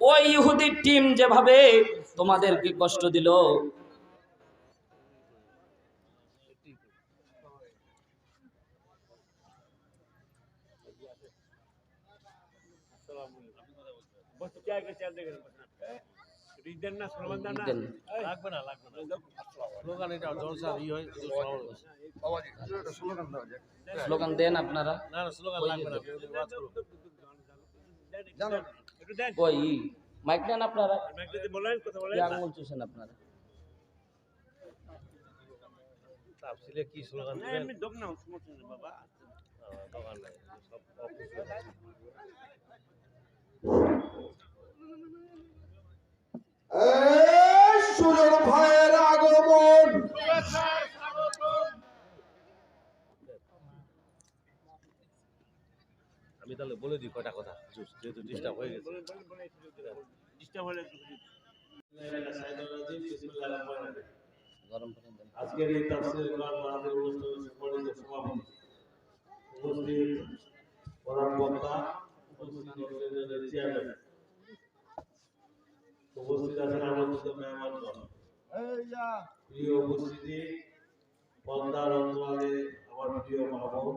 ওই ইহুদির টিম যেভাবে তোমাদেরকে কষ্ট দিল। স্লোগান দেন আপনারা। না স্লোগান লাগবে না। ওই মাইক নেন আপনারা। মাইক যদি বলেন কথা বলেন। কি আঙুল চুষেন আপনারা কি স্লোগান বাবা এমনি দোক না বাবা। আমি তাহলে বলে দিই কয়টা কথা যেহেতু ডিস্টার্ব হয়ে গেছে। ডিস্টার্ব হলে আজকের এই তাফসীর কোরআন মাহফিল অনুষ্ঠানের সম্মানিত সভাপতি উপস্থিত প্রধান বক্তা উপস্থিত চেয়ারম্যান উপস্থিত আছেন আমন্ত্রিত মেহমানগণ। প্রিয় উপস্থিতি পদ্মার অন্তরালে আমার প্রিয় মা বোন।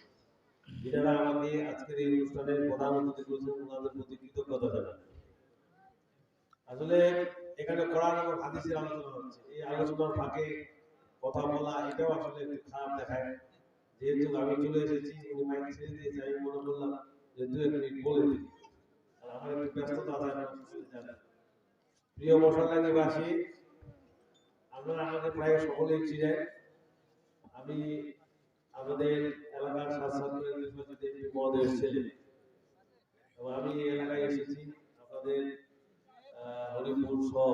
আমাকে আজকের এই অনুষ্ঠানে প্রধান অতিথি করেছেন ওনাদের প্রতি কৃতজ্ঞতা আসলে এখানে কোরআন এবং হাদিসের আলোচনা হচ্ছে। এই আলোচনার ফাঁকে কথা বলা, এটাও আসলে একটু খারাপ দেখায়। যেহেতু আমি চলে এসেছি, উনি মাইক ছেড়ে দিয়েছে, আমি মনে করলাম যে দু এক মিনিট বলে দিই। আমার একটু ব্যস্ততা প্রিয় আপনারা আমাকে প্রায় সকলেই আমি আমাদের এলাকার স্বাস্থ্য নির্বাচিত এবং আমি এই এলাকায় এসেছি। আপনাদের হরিপুর সহ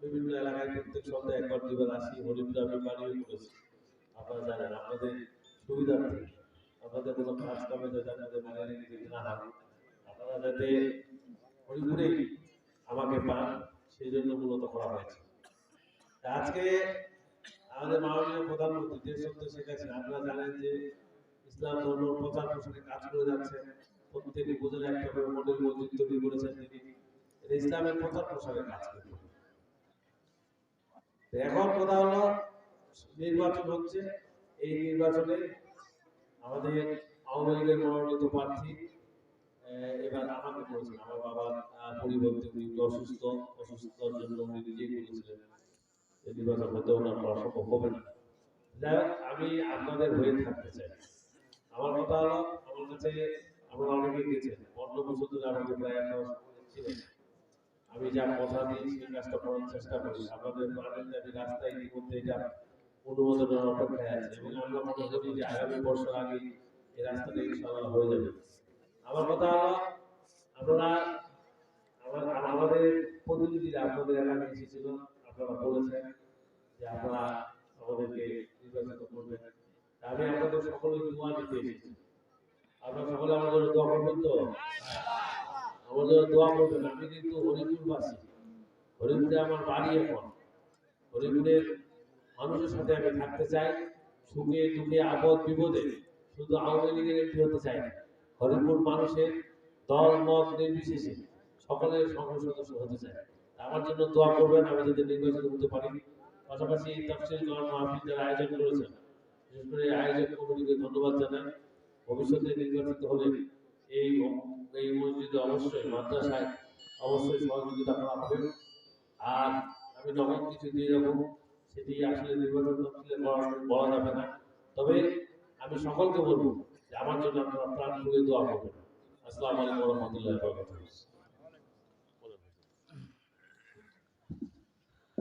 বিভিন্ন এলাকায় প্রত্যেক সপ্তাহে একবার দুবার আসি। হরিপুরে আমি বাড়িও করেছি। আপনারা জানেন আপনাদের সুবিধার্থে আপনাদের কোনো কাজ কামে যাতে আপনাদের রেখে যেতে না হয়। আপনারা যাতে হরিপুরেই আমাকে পান, সেই জন্য মূলত করা হয়েছে। আজকে আমাদের মাননীয় প্রধানমন্ত্রী দেশ সত্য শেখ হাসিনা আপনারা জানেন যে ইসলাম ধর্ম প্রচার প্রসারে কাজ করে যাচ্ছেন প্রত্যেকে বোঝেন একটা করে মডেল মসজিদ তৈরি করেছেন তিনি। ইসলামের প্রচার প্রসারে কাজ করবেন এখন কথা হলো, নির্বাচন হচ্ছে। এই নির্বাচনে আমাদের আওয়ামী লীগের মনোনীত প্রার্থী এবার আমাকে বলেছেন, আমার বাবা পরিবর্তে অসুস্থ, অসুস্থতার জন্য উনি নিজেই বলেছিলেন যে নির্বাচন হতে ওনার করা সম্ভব হবে না যাই আমি আপনাদের হয়ে থাকতে চাই। আমার কথা হলো, আমার কাছে আপনারা অনেকেই গেছেন পনেরো বছর ধরে আমাকে প্রায় ছিলেন আমি যা কথা দিই, সেই কাজটা করার চেষ্টা করি। আপনাদের দাবি রাস্তায় ইতিমধ্যে এটা অনুমোদনের অপেক্ষায় আছে। এবং আমরা মনে করি যে আগামী বছর আগে এই রাস্তাটা ইনশাআল্লাহ হয়ে যাবে। আমার কথা হলো, আপনারা, আমার, আমাদের প্রতিনিধিরা আপনাদের এলাকায় এসেছিল। আপনারা বলেছেন যে আপনারা আমাদেরকে নির্বাচিত করবেন। আমি আপনাদের সকলের দোয়া নিতে এসেছি। আপনারা সকলে জন্য দোয়া করবেন তো? আমার দোয়া করবেন। আমি কিন্তু হরিপুরবাসী। হরিপুরে আমার বাড়ি এখন। হরিপুরের মানুষের সাথে আমি থাকতে চাই। সুখে দুঃখে আপদ বিপদে শুধু আওয়ামী লীগের এমপি হতে চাই না। হরিপুর মানুষের দল, মত নির্বিশেষে সকলের সংসদ সদস্য হতে তা আমার জন্য দোয়া করবেন, আমি যাতে নির্বাচিত হতে পারি। পাশাপাশি তাফসিল কোরআন মাহফিল আয়োজন করেছেন। বিশেষ করে আয়োজক কমিটিকে ধন্যবাদ জানাই। ভবিষ্যতে নির্বাচিত হলে এই এই মসজিদে অবশ্যই মাদ্রাসায় অবশ্যই সহযোগিতা করা হবে। আর আমি নগদ কিছু দিয়ে যাব, সেটি আসলে নির্বাচন তফসিলে বলা যাবে না। তবে আমি সকলকে বলব যে আমার জন্য আপনারা প্রাণ খুলে দোয়া করবেন। আসসালামু আলাইকুম রহমতুল্লাহ